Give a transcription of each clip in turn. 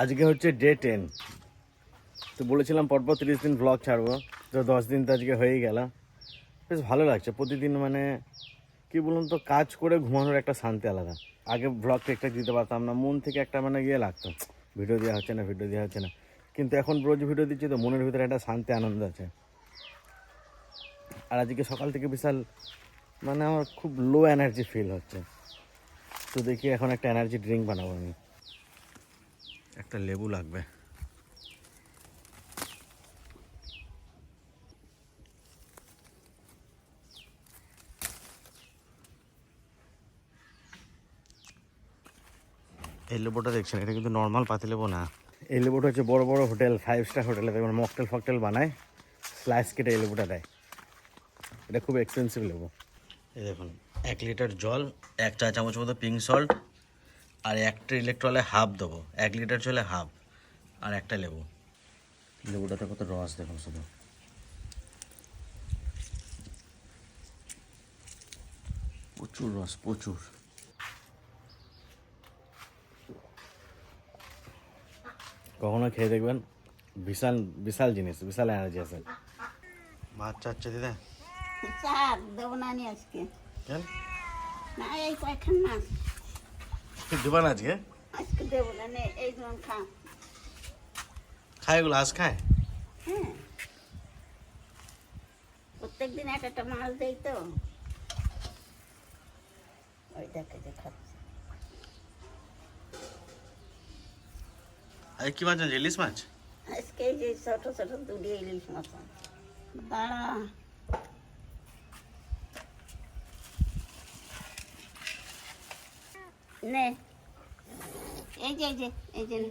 আজকে হচ্ছে day ten তো বলেছিলাম পরপর তিরিশ দিন ব্লগ ছাড়বো। তো দশ দিন তো আজকে হয়েই গেল। বেশ ভালো লাগছে। প্রতিদিন মানে কি বলুন তো, কাজ করে ঘুমানোর একটা শান্তি আলাদা। আগে ব্লগ ঠিকঠাক দিতে পারতাম না, মন থেকে একটা মানে ইয়ে লাগতো। ভিডিও দেওয়া হচ্ছে না ভিডিও দেওয়া হচ্ছে না। কিন্তু এখন রোজ ভিডিও দিচ্ছি তো মনের ভিতরে একটা শান্তি, আনন্দ আছে। আর আজকে সকাল থেকে বিশাল মানে আমার খুব লো এনার্জি ফিল হচ্ছে। তো দেখি এখন একটা এনার্জি ড্রিঙ্ক বানাবো আমি। একটা লেবু লাগবে। এই লেবুটা দেখছেন এটা কিন্তু নর্মাল পাতি লেবু না। এই লেবুটা হচ্ছে বড় বড় হোটেল ফাইভ স্টার হোটেলে দেখবেন মকটেল ফকটেল বানায় স্লাইস কেটে এই লেবুটা দেয়। এটা খুব এক্সপেন্সিভ লেবু। এই দেখুন এক লিটার জল এক চা চামচ মতো পিঙ্ক সল্ট আর একটা ইলেকট্রলে হাফ দেবো। এক লিটার চলে হাফ আর একটা লেবু। লেবুটাতে কত রস দেখুন শুধু। প্রচুর রস প্রচুর। কখনো খেয়ে দেখবেন বিশাল বিশাল জিনিস বিশাল এনার্জি আছে। মাছ চাচ্ছে দিদা। চার দেবো না নি আজকে। কেন? না এই কয়েকখান মাছ। দেবান আজকে? আজকে দেবো না নে এই যেমন খা। খায় এগুলো আজ খায়? হ্যাঁ। প্রত্যেক দিন এক একটা মাছ দেই তো। ওই দেখে যে খাচ্ছে। কি মাছ ইলিশ মাছ? আজকে যে ছোট ছোট দুটি ইলিশ মাছ। দাঁড়া নে। এই যে এই যে এই যে নে।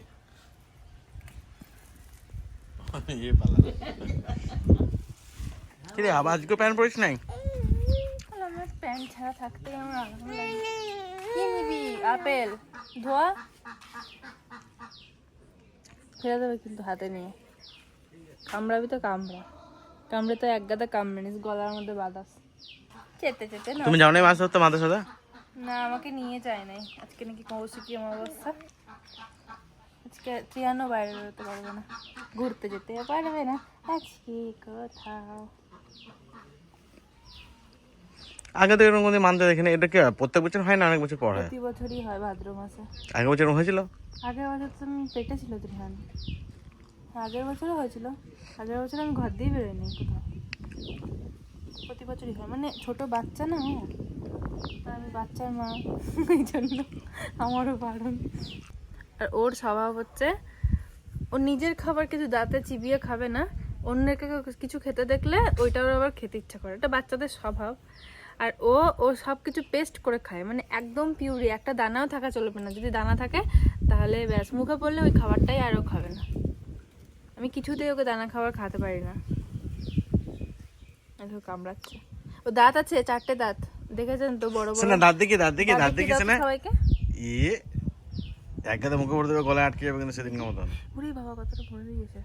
এ পালা। কি রে আবার আজকে প্যান্ট পরিস নাই? আমার প্যান্ট ছাড়া থাকতে আমার আরাম লাগে কি নিবি আপেল? ধোয়া? ফেলে দেবে কিন্তু হাতে নিয়ে। কামড়াবি তো কামড়া। কামড়ে তো এক গাদা কামড়ে গলার মধ্যে বাতাস চেতে চেতে না। তুমি যাও নাই মাছ ধরতে মাথা সাদা না আমাকে নিয়ে যায় নাই। আজকে নাকি কৌশিকী অবস্থা আজকে ত্রিয়ানো বাইরে বেরোতে পারবে না। ঘুরতে যেতে পারবে না। আজকে কোথাও। আগে তো এরকম কোনো মানতে দেখিনি। এটা কি হয়? প্রত্যেক বছর হয় না? অনেক বছর পর হয়? প্রতি বছরই হয় ভাদ্র মাসে। আগের বছর এরকম হয়েছিল? আগের বছর তো আমি পেটে ছিল ত্রিহান আগের বছরও হয়েছিল। আগের বছর আমি ঘর দিয়ে বেরোয়নি কোথাও। প্রতি বছরই হয়। মানে ছোট বাচ্চা না তা আমি বাচ্চার মা, এই জন্য আমারও বারণ। আর ওর স্বভাব হচ্ছে, ও নিজের খাবার কিছু দাঁতে চিবিয়ে খাবে না অন্যের কিছু খেতে দেখলে ওইটাও আবার খেতে ইচ্ছা করে এটা বাচ্চাদের স্বভাব। আর ও ও সব কিছু পেস্ট করে খায়। মানে একদম পিউরি একটা দানাও থাকা চলবে না। যদি দানা থাকে, তাহলে ব্যাস, মুখে পড়লে ওই খাবারটাই আরও খাবে না। আমি কিছুতেই ওকে দানা খাবার খাওয়াতে পারি না। দেখো কামড়াচ্ছে। ও দাঁত আছে চারটে দাঁত। দেখেছেন তো বড় বড়। না দাঁত দেখি দাঁত দেখি দাঁত না ইয়ে এক গাদা মুখে পড়ে দেবে গলায় আটকে যাবে কিন্তু মতন। ওরে বাবা কতটা ভরে দিয়েছে।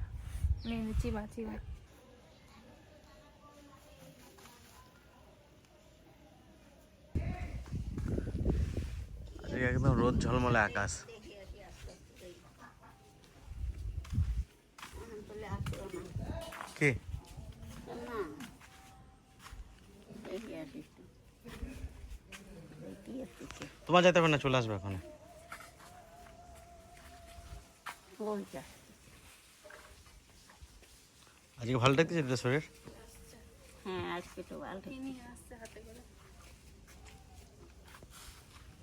নে নে চিবা চিবা একদম রোদ ঝলমলে আকাশ। কি? তোমার যেতে হবে না চলে আসবে এখন আজকে ভালো লাগতেছে দিদা শরীর? হ্যাঁ আজকে তো ভালো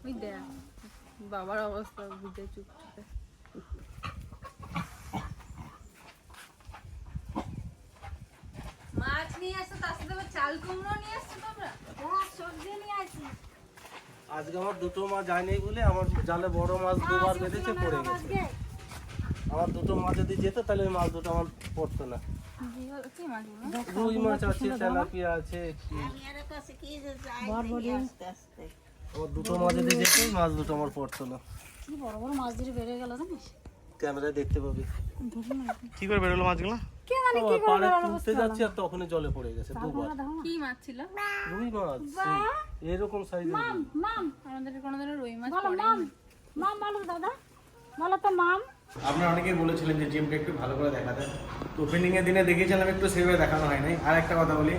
ওই দেখ বাবার অবস্থা বুঝে চুপ চুপে মাছ নিয়ে আসো তার সাথে চাল কুমড়ো নিয়ে আসছো তোমরা। হ্যাঁ সবজি নিয়ে আসি। আজকে আমার দুটো মাছ যায়নি বলে আমার জালে বড় মাছ দুবার বেঁধেছে পড়ে গেছে। আমার দুটো মাছ যদি যেত তাহলে ওই মাছ দুটো আমার পড়তো না। কি মাছ বলো রুই মাছ আছে তেলাপিয়া আছে আমার দুটো মাছ যদি যেত মাছ দুটো আমার পড়তো না। কি বড় বড় মাছ ধরে বেড়ে গেল জানিস? ক্যামেরায় দেখতে পাবি। কি করে বেরোলো মাছগুলো? আমার পাড়ে তুলতে যাচ্ছি আর তখনই জলে পড়ে গেছে দুবার কি মাছ ছিল? রুই মাছ এরকম সাইজের রুই। মাম। আমাদের কোনোদিনও রুই মাছ পড়েনি। মাম বলো দাদা। বলো তো মাম। আপনারা অনেকেই বলেছিলেন যে জিমটা একটু ভালো করে দেখাতে। তো ওপেনিংয়ের দিনে দেখিয়েছিলাম একটু সেভাবে দেখানো হয় নাই আর একটা কথা বলি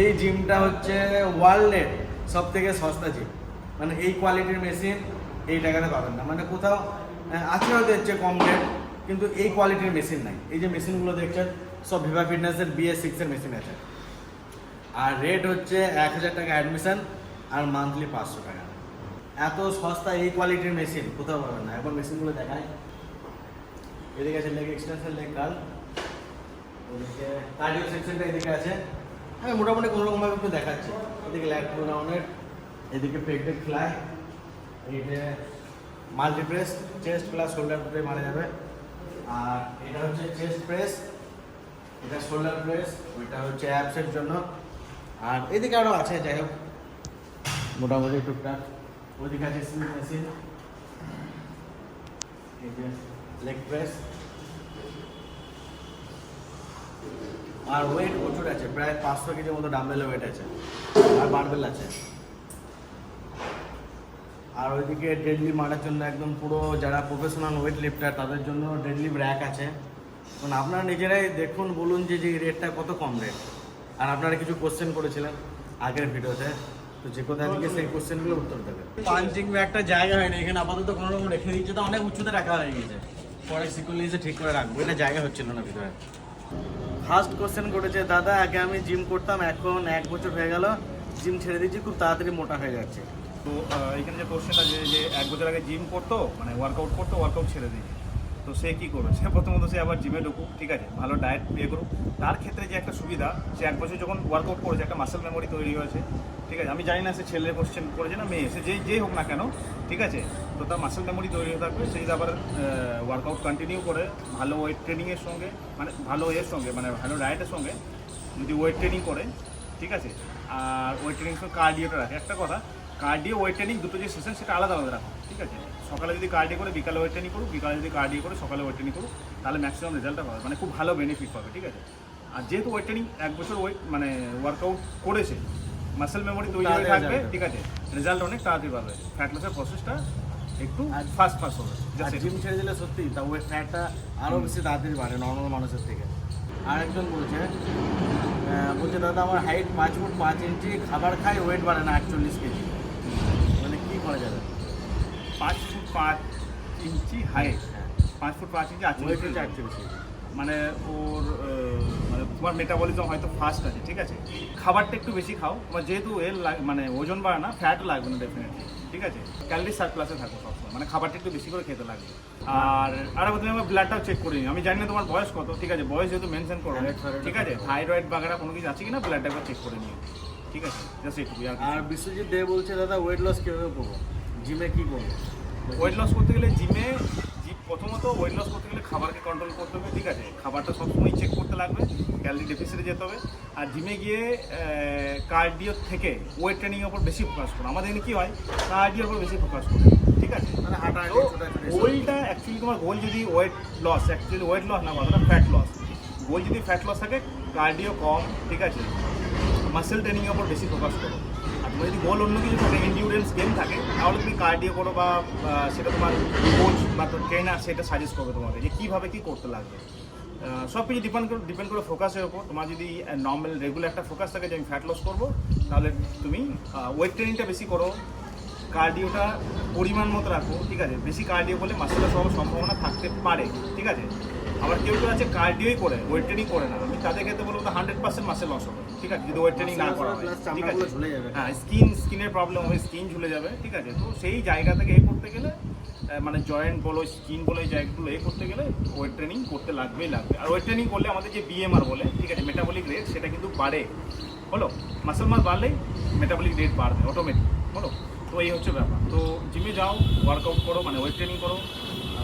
এই জিমটা হচ্ছে ওয়ার্ল্ডের সব থেকে সস্তা জিম। মানে এই কোয়ালিটির মেশিন এই টাকাতে পাবেন না। মানে কোথাও আছে হয়তো এর চেয়ে কম রেট কিন্তু এই কোয়ালিটির মেশিন নাই। এই যে মেশিনগুলো দেখছেন, সব ভিভা ফিটনেসের বিএস সিক্সের মেশিন আছে। আর রেট হচ্ছে এক হাজার টাকা অ্যাডমিশন আর মান্থলি পাঁচশো টাকা। এত সস্তা এই কোয়ালিটির মেশিন কোথাও পাবেন না। একবার মেশিনগুলো দেখায় এদিকে আছে লেগ এক্সটেনশন লেগ কাল ওদিকে কার্ডিও সেকশনটা এদিকে আছে। আমি মোটামুটি কোনো রকমভাবে একটু দেখাচ্ছি। এদিকে ল্যাগ টু এদিকে পেকটেক ফ্লাই এইটা multi press chest plus shoulder press মারা যাবে। আর এটা হচ্ছে চেস্ট প্রেস এটা শোল্ডার প্রেস ওইটা হচ্ছে অ্যাপসের জন্য। আর এদিকে আরও আছে, যাই হোক। মোটামুটি টুকটাক। ওইদিকে আছে স্মিথ মেশিন লেগ প্রেস আর ওয়েট প্রচুর আছে, প্রায় পাঁচশো কেজির মতো ডাম্বেলের ওয়েট আছে। আর বারবেল আছে। আর ওইদিকে ডেডলি মারার জন্য একদম পুরো যারা প্রফেশনাল ওয়েট লিফটার তাদের জন্য ডেডলি র্যাক আছে। মানে আপনারা নিজেরাই দেখুন বলুন যে যে রেটটা কত কম রেট আর আপনারা কিছু কোশ্চেন করেছিলেন আগের ভিডিওতে। তো যে কোথায় থেকে সেই কোশ্চেনগুলো উত্তর দেবে পাঞ্চিং একটা জায়গা হয়নি এখানে আপাতত কোনো রকম রেখে দিচ্ছে তো অনেক উঁচুতে রাখা হয়ে গেছে। পরে সিকুয়েন্স এসে ঠিক করে রাখব। এটা জায়গা হচ্ছিল না ভিতরে। ফার্স্ট কোশ্চেন করেছে দাদা আগে আমি জিম করতাম এখন এক বছর হয়ে গেল জিম ছেড়ে দিয়েছি, খুব তাড়াতাড়ি মোটা হয়ে যাচ্ছে। তো এখানে যে কোশ্চেনটা যে যে এক বছর আগে জিম করতো মানে ওয়ার্কআউট করতো ওয়ার্কআউট ছেড়ে দিয়েছে। তো সে কী করবে সে প্রথমত সে আবার জিমে ঢুকুক, ঠিক আছে? ভালো ডায়েট ইয়ে করুক। তার ক্ষেত্রে যে একটা সুবিধা, সে এক বছর যখন ওয়ার্কআউট করেছে, একটা মাসেল মেমোরি তৈরি হয়েছে, ঠিক আছে? আমি জানি না সে ছেলে কোশ্চেন করেছে না মেয়ে, সে যেই যেই হোক না কেন, ঠিক আছে? তো তার মাসেল মেমোরি তৈরি হয়ে থাকবে সেই আবার ওয়ার্কআউট কন্টিনিউ করে ভালো ওয়েট ট্রেনিংয়ের সঙ্গে মানে ভালো এর সঙ্গে মানে ভালো ডায়েটের সঙ্গে যদি ওয়েট ট্রেনিং করে, ঠিক আছে? আর ওয়েট ট্রেনিং সঙ্গে কার্ডিওটা রাখে। একটা কথা কার্ডিও ওয়েট ট্রেনিং দুটো যে সেশন সেটা আলাদা আলাদা রাখো ঠিক আছে? সকালে যদি কার্ডিও করে বিকালে ওয়েট ট্রেনিং করুক বিকালে যদি কার্ডিও করে সকালে ওয়েট ট্রেনিং করুক তাহলে ম্যাক্সিমাম রেজাল্টটা পাবে মানে খুব ভালো বেনিফিট পাবে ঠিক আছে? আর যেহেতু ওয়েট ট্রেনিং এক বছর ওয়েট মানে ওয়ার্কআউট করেছে মাসেল মেমোরি তৈরি হয়ে থাকবে ঠিক আছে? রেজাল্ট অনেক তাড়াতাড়ি পাবে। ফ্যাট লসের প্রসেসটা একটু ফাস্ট ফাস্ট হবে জিম ছেড়ে দিলে সত্যি তা ওয়েট ফ্যাটটা আরও বেশি তাড়াতাড়ি বাড়ে নর্মাল মানুষের থেকে। আরেকজন বলছে বলছে দাদা আমার হাইট পাঁচ ফুট পাঁচ ইঞ্চি খাবার খাই ওয়েট বাড়ে না আটচল্লিশ কেজি। মানে কী করা যাবে? পাঁচ ফুট পাঁচ ইঞ্চি হাইট হ্যাঁ। পাঁচ ফুট পাঁচ ইঞ্চি আটচল্লিশ হচ্ছে আটচল্লিশ কেজি। মানে ওর তোমার মেটাবলিজম হয়তো ফাস্ট আছে ঠিক আছে? খাবারটা একটু বেশি খাও। তোমার যেহেতু এর লাগ- মানে ওজন বাড়ে না ফ্যাট লাগবে না ডেফিনেটলি ঠিক আছে? ক্যালোরি সার্প্লাসে থাকো সবসময় মানে খাবারটা একটু বেশি করে খেতে লাগবে। আর আর তুমি আমার ব্লাডটাও চেক করে নিই আমি জানি না তোমার বয়স কত ঠিক আছে? বয়স যেহেতু মেনশন করো। thyroid ঠিক আছে? থাইরয়েড বাগেরা কোনো কিছু আছে কিনা ব্লাডটা একবার চেক করে নিও। ঠিক আছে? জাস্ট একটু আর বিশ্বজিৎ দে বলছে দাদা ওয়েট লস কীভাবে করব? জিমে কী করব? ওয়েট লস করতে গেলে জিমে প্রথমত ওয়েট লস করতে গেলে খাবারকে কন্ট্রোল করতে হবে ঠিক আছে? খাবারটা সবসময় চেক করতে লাগবে ক্যালোরি ডেফিসিটে যেতে হবে। আর জিমে গিয়ে কার্ডিও থেকে ওয়েট ট্রেনিংয়ের ওপর বেশি ফোকাস করো। আমাদের এখানে কী হয়? কার্ডিওর উপর বেশি ফোকাস করে ঠিক আছে? মানে হাঁটা গোলটা অ্যাকচুয়ালি তোমার গোল যদি weight loss actually weight loss না কথাটা ফ্যাট লস গোল যদি ফ্যাট লস থাকে কার্ডিও কম ঠিক আছে? মাসেল ট্রেনিংয়ের ওপর বেশি ফোকাস করো। তোমার যদি গোল অন্য কিছু থাকে এন্ডিউরেন্স গেম থাকে, তাহলে তুমি কার্ডিও করো বা সেটা তোমার কোচ বা ট্রেনার সেটা সাজেস্ট করবে তোমাকে যে কীভাবে কী করতে লাগবে। সব কিছু ডিপেন্ড করে ডিপেন্ড করে ফোকাসের ওপর তোমার যদি নর্মাল রেগুলার একটা ফোকাস থাকে যে আমি ফ্যাট লস করব, তাহলে তুমি ওয়েট ট্রেনিংটা বেশি করো কার্ডিওটা পরিমাণ মতো রাখো, ঠিক আছে? বেশি কার্ডিও করলে মাসেলের সব সম্ভাবনা থাকতে পারে, ঠিক আছে? আবার কেউ কেউ আছে কার্ডিওই করে ওয়েট ট্রেনিং করে না। আমি তাদের ক্ষেত্রে বলব হান্ড্রেড পার্সেন্ট মাসেল লস হবে। ঠিক আছে যদি ওয়েট ট্রেনিং না করা হয় ঠিক আছে। ঝুলে যাবে। হ্যাঁ স্কিন স্কিনের প্রবলেম হবে স্কিন ঝুলে যাবে ঠিক আছে। তো সেই জায়গা থেকে এ করতে গেলে মানে জয়েন্ট বলো স্কিন বলো এই জায়গাগুলো এ করতে গেলে ওয়েট ট্রেনিং করতে লাগবেই লাগবে। আর ওয়েট ট্রেনিং করলে আমাদের যে বিএমআর বলে ঠিক আছে মেটাবলিক রেট সেটা কিন্তু বাড়ে। বলো? মাসেল মাস বাড়লেই মেটাবলিক রেট বাড়বে অটোমেটিক বলো? তো এই হচ্ছে ব্যাপার। তো জিমে যাও ওয়ার্কআউট করো মানে ওয়েট ট্রেনিং করো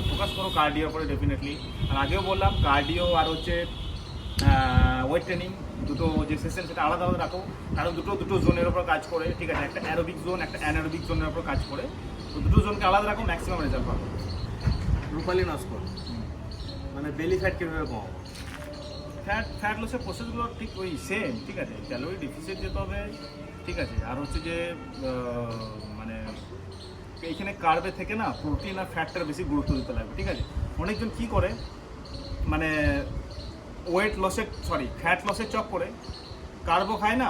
ফোকাস করো কার্ডিওর করে ডেফিনেটলি আর আগেও বললাম কার্ডিও আর হচ্ছে ওয়েট ট্রেনিং দুটো যে সেশন সেটা আলাদা আলাদা রাখো। কারণ দুটো দুটো জোনের ওপর কাজ করে ঠিক আছে একটা অ্যারোবিক জোন একটা অ্যানারোবিক জোনের ওপর কাজ করে। তো দুটো জোনকে আলাদা রাখো ম্যাক্সিমাম রেজাল্ট পাবে। রূপালী নস্কর। মানে বেলি ফ্যাট কীভাবে কমাবো? ফ্যাট ফ্যাট লসের প্রসেসগুলো ঠিক ওই সেম ঠিক আছে? ক্যালোরি ডিফিসিট যেতে হবে ঠিক আছে? আর হচ্ছে যে মানে এইখানে কার্বে থেকে না প্রোটিন আর ফ্যাটটার বেশি গুরুত্ব দিতে লাগবে ঠিক আছে? অনেকজন কি করে মানে ওয়েট লসের সরি ফ্যাট লসের চক করে কার্বও খায় না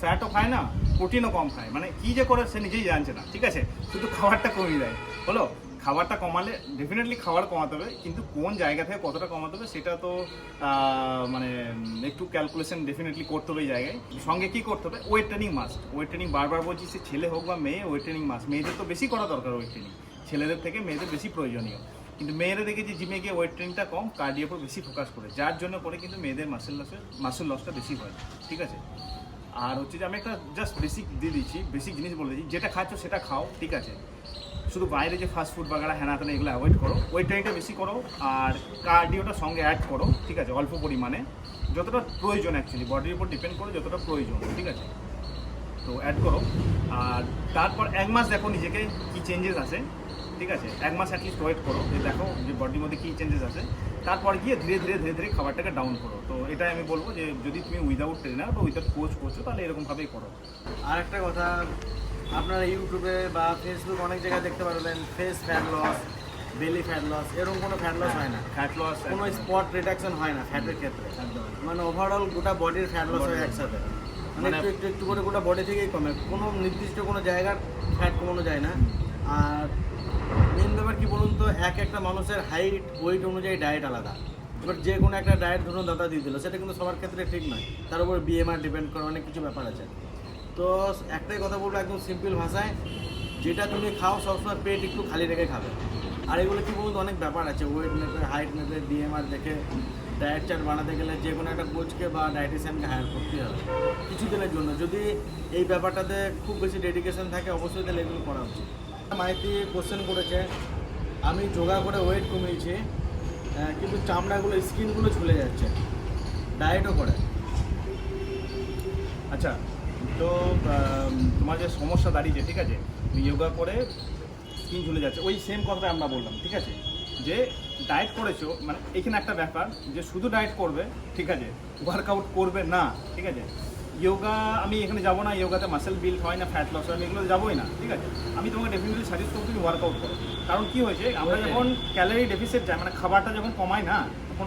ফ্যাটও খায় না প্রোটিনও কম খায়। মানে কি যে করে সে নিজেই জানছে না, ঠিক আছে? শুধু খাবারটা কমিয়ে দেয়। হলো খাবারটা কমালে ডেফিনেটলি খাবার কমাতে হবে, কিন্তু কোন জায়গা থেকে কতটা কমাতে হবে সেটা তো মানে একটু ক্যালকুলেশন ডেফিনেটলি করতে হবে এই জায়গায়। সঙ্গে কি করতে হবে? Weight training must weight training বারবার বলছি, সে ছেলে হোক বা মেয়ে ওয়েট ট্রেনিং মাস্ট মেয়েদের তো বেশি করা দরকার ওয়েট ট্রেনিং ছেলেদের থেকে মেয়েদের বেশি প্রয়োজনীয়। কিন্তু মেয়েরা দেখে যে জিমে গিয়ে ওয়েট ট্রেনিংটা কম কার্ডিওর উপর বেশি ফোকাস করে। যার জন্য করে কিন্তু মেয়েদের মাসেল লসের মাসেল লসটা বেশি হয়। ঠিক আছে? আর হচ্ছে যে আমি একটা জাস্ট বেসিক দিয়ে দিচ্ছি বেসিক জিনিস বলে দিচ্ছি, যেটা খাচ্ছ সেটা খাও, ঠিক আছে? শুধু বাইরে যে ফাস্ট ফুড বাগারা হ্যানা তেনা এগুলো অ্যাভয়েড করো। ওয়েট ট্রেনিংটা বেশি করো আর কার্ডিওটা সঙ্গে অ্যাড করো, ঠিক আছে? অল্প পরিমাণে। যতটা প্রয়োজন অ্যাকচুয়ালি বডির উপর ডিপেন্ড করে যতটা প্রয়োজন, ঠিক আছে? তো অ্যাড করো। আর তারপর এক মাস দেখো নিজেকে কী চেঞ্জেস আছে ঠিক আছে? এক মাস অ্যাটলিস্ট ওয়েট করো। যে দেখো যে বডির মধ্যে কী চেঞ্জেস আছে। তারপর গিয়ে ধীরে ধীরে ধীরে ধীরে খাবারটাকে ডাউন করো। তো এটাই আমি বলব যে যদি তুমি উইদাউট ট্রেনার বা উইদাউট কোচ করছ তাহলে এরকমভাবেই করো। আর একটা কথা আপনারা ইউটিউবে বা ফেসবুক অনেক জায়গায় দেখতে পারবেন face fat loss belly fat loss এরকম কোনো ফ্যাট লস হয় না। ফ্যাট লস কোনো স্পট রিডাকশন হয় না ফ্যাটের ক্ষেত্রে। মানে ওভারঅল গোটা বডির ফ্যাট লস হয় একসাথে। মানে মানে- একটু একটু একটু করে গোটা বডি থেকেই কমে। কোনো নির্দিষ্ট কোনো জায়গার ফ্যাট কমানো যায় না। আর মেন ব্যাপার কি বলুন তো, এক একটা মানুষের হাইট ওয়েট অনুযায়ী ডায়েট আলাদা। এবার যে কোনো একটা ডায়েট ধরুন দাদা দিয়ে দিল, সেটা কিন্তু সবার ক্ষেত্রে ঠিক নয়। তার উপর বিএমআর ডিপেন্ড করে, অনেক কিছু ব্যাপার আছে। তো একটাই কথা বলব একদম সিম্পল ভাষায়, যেটা তুমি খাও সবসময় পেট একটু খালি রেখে খাবে। আর এগুলো কি বলুন অনেক ব্যাপার আছে। ওয়েট মেপে হাইট মেপে বিএমআর দেখে ডায়েট চার্ট বানাতে গেলে যে কোনো একটা কোচকে বা ডায়েটিশিয়ানকে হায়ার করতে হবে। কিছু দিনের জন্য। যদি এই ব্যাপারটাতে খুব বেশি ডেডিকেশন থাকে, অবশ্যই তাহলে এগুলো করা উচিত। মাইতি কোশ্চেন করেছে। আমি যোগা করে ওয়েট কমিয়েছি কিন্তু চামড়াগুলো, স্কিনগুলো ঝুলে যাচ্ছে। ডায়েটও করে। আচ্ছা তো তোমার যে সমস্যা দাঁড়িয়েছে, ঠিক আছে? যোগা করে স্কিন ঝুলে যাচ্ছে। ওই সেম কথাটা আমরা বললাম, ঠিক আছে? যে ডায়েট করেছ মানে এখানে একটা ব্যাপার, যে শুধু ডায়েট করবে, ঠিক আছে? ওয়ার্কআউট করবে না, ঠিক আছে? যোগা আমি এখানে যাব না যোগাতে মাসেল বিল্ড হয় না ফ্যাট লস হয় আমি এগুলো যাবোই না ঠিক আছে? আমি তোমাকে ডেফিনেটলি সাজেস্ট করব তুমি ওয়ার্কআউট করো। কারণ কি হয়েছে আমরা যখন ক্যালোরি ডেফিসিট যায় মানে খাবারটা যখন কমায় না তখন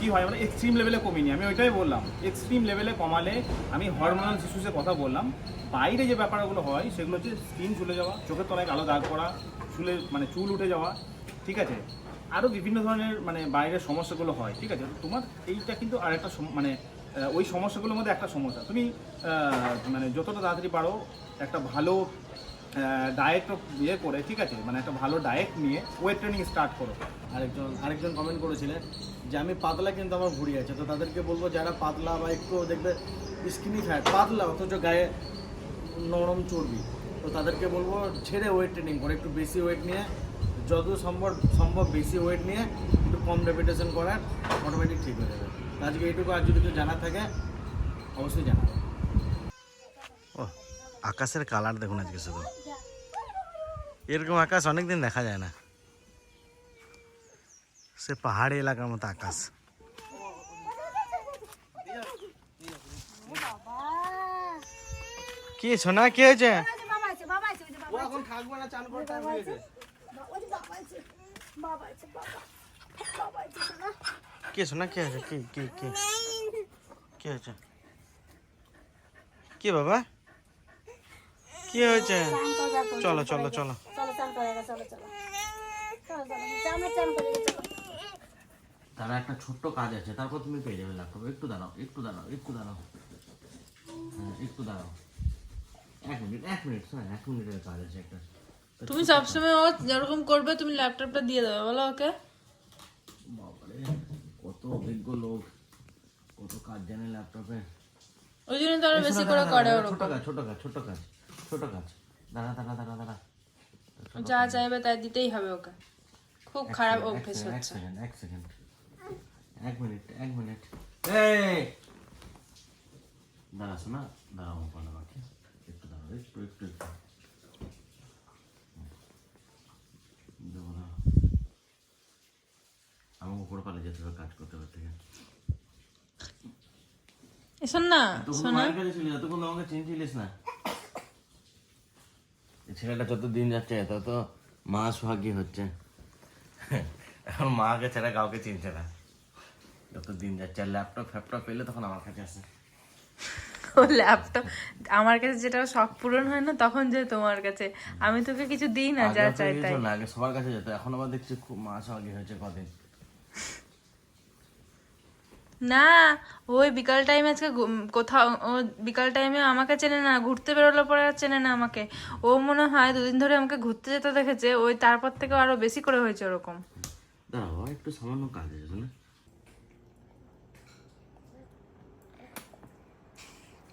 কী হয় মানে এক্সট্রিম লেভেলে কমিনি। আমি ওইটাই বললাম এক্সট্রিম লেভেলে কমালে আমি হরমোনাল শিশুসের কথা বললাম। বাইরে যে ব্যাপারগুলো হয় সেগুলো হচ্ছে স্কিন চলে যাওয়া চোখের তলায় কালো দাগ করা চুলে মানে চুল উঠে যাওয়া ঠিক আছে? আরও বিভিন্ন ধরনের মানে বাইরের সমস্যাগুলো হয় ঠিক আছে? তোমার এইটা কিন্তু আরেকটা সম- মানে ওই সমস্যাগুলোর মধ্যে একটা সমস্যা। তুমি মানে যতটা তাড়াতাড়ি পারো একটা ভালো ডায়েট ইয়ে করে, ঠিক আছে? মানে একটা ভালো ডায়েট নিয়ে ওয়েট ট্রেনিং স্টার্ট করো। আরেকজন আরেকজন কমেন্ট করেছিলেন যে, আমি পাতলা কিন্তু আমার ভুড়ি আছে। তো তাদেরকে বলব, যারা পাতলা বা একটু দেখবে স্কিনি ফ্যাট পাতলা, অথচ গায়ে নরম চর্বি, তো তাদেরকে বলব, ছেড়ে ওয়েট ট্রেনিং করে। একটু বেশি ওয়েট নিয়ে, যত সম্ভব সম্ভব বেশি ওয়েট নিয়ে, একটু কম রেপিটেশন করার অটোমেটিক ঠিক হয়ে যাবে। আজকে এইটুকু আর যদি কেউ জানা থাকে অবশ্যই জানাবে ও আকাশের কালার দেখুন আজকে শুধু এরকম আকাশ অনেকদিন দেখা যায় না সে পাহাড়ি এলাকার মতো আকাশ কি সোনা কি হয়েছে বাবা আছে আছে? থাকবে না হয়ে বাবা আছে? আছে শোনা কি কি কি? কি কি কি কি বাবা? কি হয়েছে? চলো চলো চলো। তারা একটা ছোট্ট কাজ আছে। তারপর তুমি পেয়ে যাবে ল্যাপটপ একটু দাঁড়াও একটু দাঁড়াও একটু দাঁড়াও। হ্যাঁ একটু দাঁড়াও। এক মিনিট এক মিনিট শোনা এক মিনিটের কাজ আছে একটা। তুমি সবসময় ও যেরকম করবে তুমি ল্যাপটপটা দিয়ে দেবে বলো ওকে। বাবারে। অভিজ্ঞ লোক কত কাজ জানে ল্যাপটপে। ওই জন্য তো আরও বেশি করে করে ছোট কাজ ছোট কাজ ছোট কাজ ছোট কাজ। দাঁড়া দাঁড়া দাঁড়া দাঁড়া যা চাইবে তাই দিতেই হবে ওকে। খুব খারাপ অভ্যেস হচ্ছে। এক সেকেন্ড এক মিনিট এক মিনিট এই! দাঁড়া শোনা। দাঁড়াও পালা বাকি একটু দাঁড়াও একটু একটু একটু দেখো না। আমাকে উপরে পালে যেতে হবে কাজ করতে করতে এসন না শোনা এতক্ষণ আমাকে চিনছিলিস না। ছেলেটা যত দিন যাচ্ছে তত মা সোহাগী হচ্ছে। এখন মাকে ছাড়া কাউকে চিনছে না। যত দিন যাচ্ছে ল্যাপটপ ফ্যাপটপ পেলে তখন আমার কাছে আসে। ও ল্যাপটপ আমার কাছে যেটা শখ পূরণ হয় না তখন যে তোমার কাছে। আমি তোকে কিছু দিই না যা চাই তাই। না, আগে সবার কাছে যেত এখন আবার দেখছি খুব মা সোহাগী হয়েছে কদিন। না ওই বিকাল টাইমে আজকে কোথাও ও বিকাল টাইমে আমাকে চেনে না ঘুরতে বেরোলে পরে আর চেনে না আমাকে। ও মনে হয় দুদিন ধরে আমাকে ঘুরতে যেতে দেখেছে ওই তারপর থেকে আরও বেশি করে হয়েছে ওরকম। দাঁড়াও একটু সামান্য কাজ আছে না।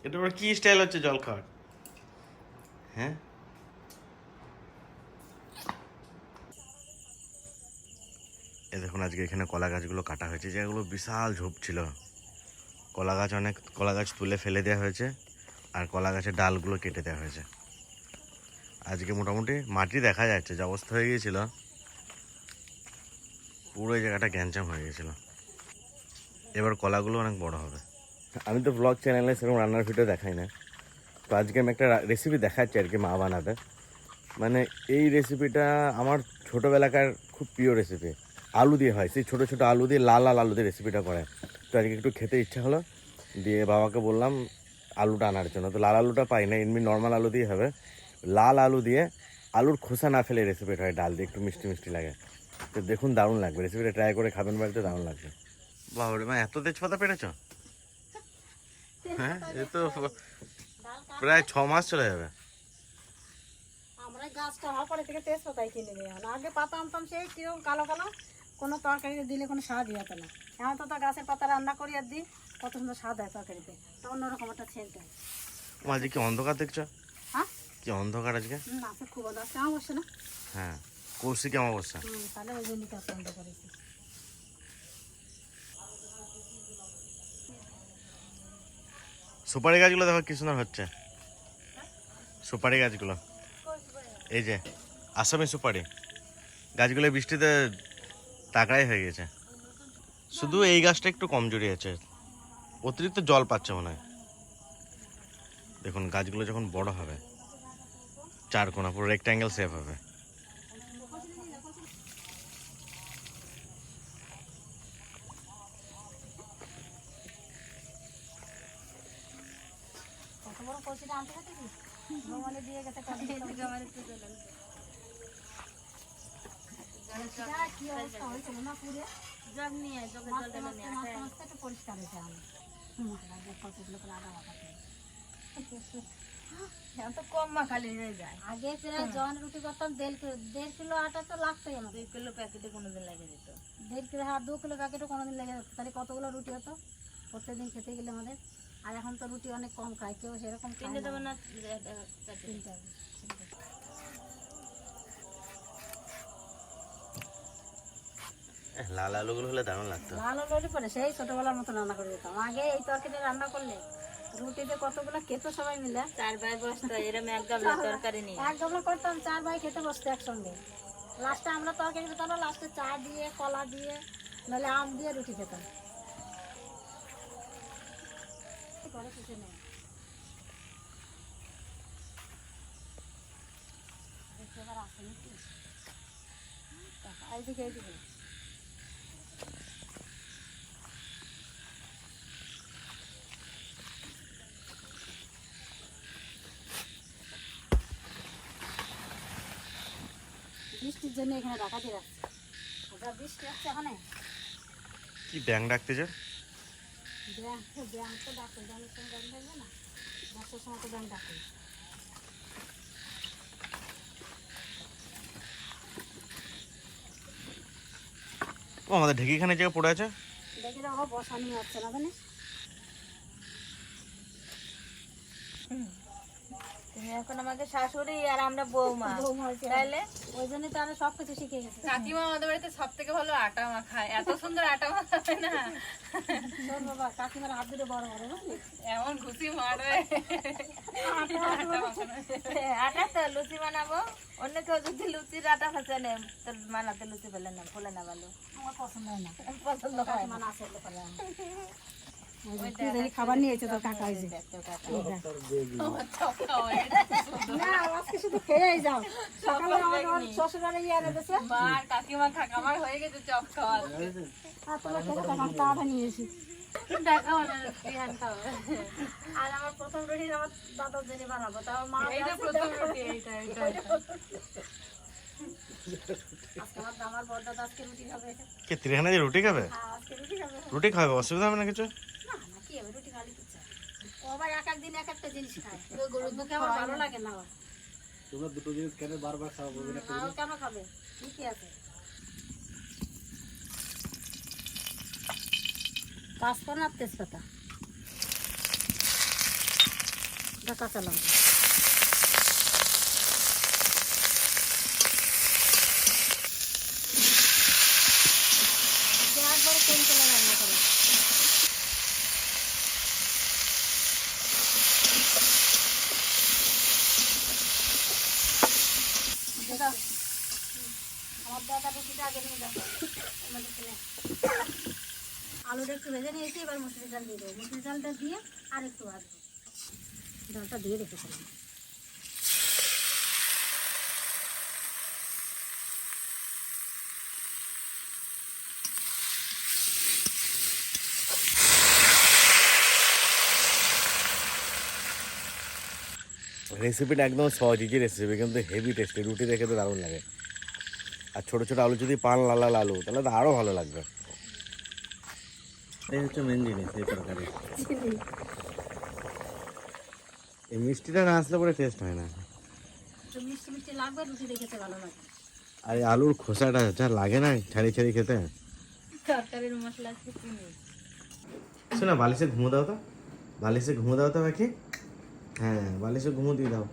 এটা কি স্টাইল হচ্ছে জল খাওয়ার হ্যাঁ? এ দেখুন, আজকে এখানে কলা গাছগুলো কাটা হয়েছে, যেগুলো বিশাল ঝোপ ছিল। কলা গাছ অনেক, কলা গাছ তুলে ফেলে দেওয়া হয়েছে, আর কলা গাছের ডালগুলো কেটে দেওয়া হয়েছে। আজকে মোটামুটি মাটি দেখা যাচ্ছে, যে অবস্থা হয়ে গিয়েছিল। পুরো এই জায়গাটা গ্যাঞ্জাম হয়ে গেছিল এবার কলাগুলো অনেক বড় হবে। আমি তো ব্লগ চ্যানেলে সেরকম রান্নার ভিডিও দেখাই না। তো আজকে আমি একটা রেসিপি দেখাচ্ছি আর কি মা বানাতে। মানে এই রেসিপিটা আমার ছোটোবেলাকার খুব প্রিয় রেসিপি আলু দিয়ে হয়। সেই ছোটো ছোটো আলু দিয়ে লাল লাল আলু দিয়ে রেসিপিটা করে। তো আজকে একটু খেতে ইচ্ছা হলো। দিয়ে বাবাকে বললাম আলুটা আনার জন্য। তো লাল আলুটা পাই না এমনি নর্মাল আলু দিয়ে হবে। লাল আলু দিয়ে আলুর খোসা না ফেলে রেসিপিটা হয় ডাল দিয়ে একটু মিষ্টি মিষ্টি লাগে। তো দেখুন দারুণ লাগবে। রেসিপিটা ট্রাই করে খাবেন বাড়িতে দারুণ লাগবে। বাবরে মা এত তেজপাতা পেরেছ? হ্যাঁ এ তো প্রায় ছ মাস চলে যাবে। আমরা গাছটা হওয়ার পরে থেকে তেজপাতাই কিনে নিয়ে আগে পাতা আনতাম সেই কীরকম কালো কালো। কোনো তরকারিতে দিলে কোনো স্বাদই হতো না। এখন তো তো গাছের পাতা রান্না করি আর দিই কত সুন্দর স্বাদ হয় তরকারিতে। তো অন্যরকম একটা দেয়। মা আজকে কি অন্ধকার দেখছ? হ্যাঁ? কি অন্ধকার আজকে? আছে খুব আছে আমার বসে না? হ্যাঁ কৌশিক অমাবস্যা? হুম তাহলে ওই জন্যই তো পছন্দ করেছি সুপারি গাছগুলো দেখো কি সুন্দর হচ্ছে। সুপারি গাছগুলো। এই যে আসামি সুপারি। গাছগুলো বৃষ্টিতে তাকড়াই হয়ে গেছে। শুধু এই গাছটা একটু কমজোরি আছে। অতিরিক্ত জল পাচ্ছে মনে হয়। দেখুন, গাছগুলো যখন বড় হবে, চার কোনা পুরো রেক্ট্যাঙ্গেল সেফ হবে কত বড় কলসিটা আনতে গেছে কি ভগবানে দিয়ে গেছে কলসিটা কি অবস্থা হয়েছিল না পুরে জগ নিয়ে জগে জল ঢেলে নিয়ে আসে। মাঝে মাঝে একটু পরিষ্কার আদা তো কম মা হয়ে যায়। আগে প্রায় জন রুটি করতাম দেড় কিলো দেড় কিলো আটা তো লাগতোই আমাদের। দুই কিলো প্যাকেটে কোনোদিন লাগে যেত। দেড় কিলো হ্যাঁ দু কিলো প্যাকেটও কোনোদিন লেগে যেত। তাহলে কতগুলো রুটি হতো? প্রত্যেকদিন খেতে গেলে আমাদের। আর এখন তো রুটি অনেক কম খায় কেউ সেরকম কিনে দেবো না প্যাকেট তিনটা লাল আলুগুলো হলে দারুণ লাগতো। লাল লড়ি পরে সেই ছোটবেলার মতো রান্না করে দিতাম। আগে এই তরকারি রান্না করলে রুটিতে কতগুলো খেতো সবাই মিলে? চার ভাই বসতো এরম এক গামলা তরকারি নিয়ে। এক গামলা করতাম চার ভাই খেতে বসতো একসঙ্গে। লাস্টে আমরা তরকারি খেতাম না লাস্টে চা দিয়ে কলা দিয়ে নাহলে আম দিয়ে রুটি খেতাম। কিছু নেই এইদিকে এইদিকে জন্য এখানে ঢাকা দিয়ে রাখছে। যা বৃষ্টি হচ্ছে এখানে কি ব্যাং ডাকতেছে ব্যাংক তো ডাকে ব্যাংকের সঙ্গে ব্যাংক থাকবে না। সময় তো ব্যাংক ডাকে। ও আমাদের ঢেকিখানে জায়গায় পড়ে আছে? দেখি হচ্ছে না জানিস? তুমি এখন আমাকে শাশুড়ি আর আমরা বৌমা। তাইলে? ওই জন্যই তো আমরা সব কিছু শিখে গেছি। কাকিমা আমাদের বাড়িতে সব থেকে ভালো আটা মাখায় এত সুন্দর আটা মাখায় না। শোন বাবা কাকিমার হাত দুটো বড় বড় বুঝলি? এমন ঘুষি মারবে। আটা তো লুচি বানাবো। অন্য কেউ যদি লুচির আটা ফেসে নেই তোর মানাতে লুচি পেলে না ফুলে না ভালো। আমার পছন্দ হয় না। পছন্দ হয় কাকিমা না আসলে খাবার নিয়েছে তোর কাকা এই না আজকে শুধু খেয়েই যাও। সকালে আমার শ্বশুরারে ইয়ে এনে দিয়েছে মার কাকিমা খাক আমার হয়ে গেছে চপ খাওয়া আর আমার প্রথম রুটি আমার দাদার জন্য বানাবো তাও মা এইটা প্রথম রুটি এইটা এইটা আমার আমার বড় দাদা আজকে রুটি খাবে। কে রুটি খাবে? হ্যাঁ, রুটি খাবে অসুবিধা হবে না কিছু? কি হবে? রুটি খালি কিছু ও আবার এক এক দিন এক একটা জিনিস খায়। গরুর মুখে আমার ভালো লাগে না তোমরা দুটো জিনিস কেন বারবার খাওয়া বলবে না না, কেন খাবে? ঠিকই আছে। আর তেজপাতা কাঁচা লঙ্কা আজকে একবারে কম তেলে রান্না করে দেখো আমার দাদা রুটিটা আগে নিয়ে যাও আমাদের ছেলে। আলুটা একটু ভেজে নিয়েছি, এবার মুসুরি ডাল দিয়ে দেবো। মুসুরি ডালটা দিয়ে আর একটু ভাজবো ডালটা দিয়ে রেখেছিলাম। রেসিপিটা একদম সহজ ইজি রেসিপি কিন্তু হেভি টেস্টি রুটি দেখে তো দারুণ লাগে। আর ছোটো ছোটো আলু যদি পান লাল লাল আলু তাহলে তো আরও ভালো লাগবে। এই হচ্ছে মেন জিনিস এই তরকারি। এই মিষ্টিটা না আসলে পরে টেস্ট হয় না। একটু মিষ্টি মিষ্টি লাগবে রুটি দেখেতে ভালো লাগে। আর এই আলুর খোসাটা যা লাগে না ছাড়ি ছাড়ি খেতে? তরকারির মশলা শোনা বালিশে ঘুমো দাও তো। বালিশে ঘুমো দাও তো বাকি। হ্যাঁ বালিশে ঘুমো দিয়ে দাও।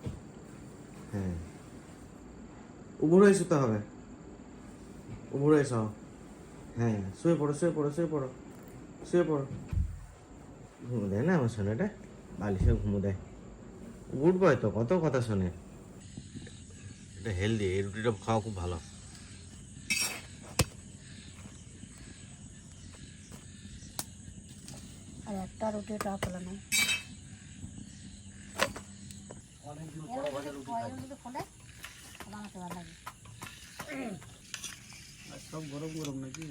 হ্যাঁ। হয়ে শুতে হবে। উবুড়ো এসো হ্যাঁ শুয়ে পড়ো শুয়ে পড়ো শুয়ে পড়ো শুয়ে পড়ো ঘুমো দেয় না আমার সোনাটা বালিশে ঘুমো দেয় গুড বয় তো কত কথা শোনে এটা হেলদি এই রুটিটা খাওয়া খুব ভালো আর একটা রুটি টা ফেলে নাই বানাতে ভালো লাগে সব গরম গরম নাকি?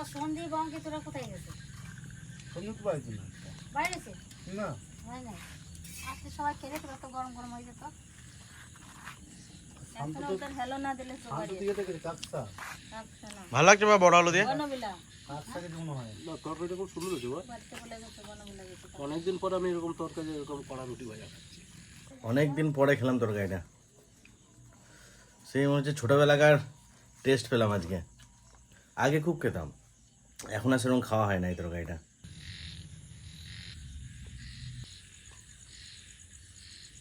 আচ্ছা তোরা কোথায় গেছে না বাইরে গেছে না। হয় আজকে সবাই খেলে তোরা তো গরম গরম হয়ে যেত। ভালো লাগছে বা বড় আলু দিয়ে? তরকারিটা খুব সুন্দর হয়েছে অনেকদিন পর আমি এরকম তরকারি এরকম কড়া রুটি ভাজা খাচ্ছি। অনেক দিন পরে খেলাম তরকারিটা। সেই মনে হচ্ছে ছোটোবেলাকার টেস্ট পেলাম আজকে। আগে খুব খেতাম। এখন আর সেরকম খাওয়া হয় না এই তরকারিটা।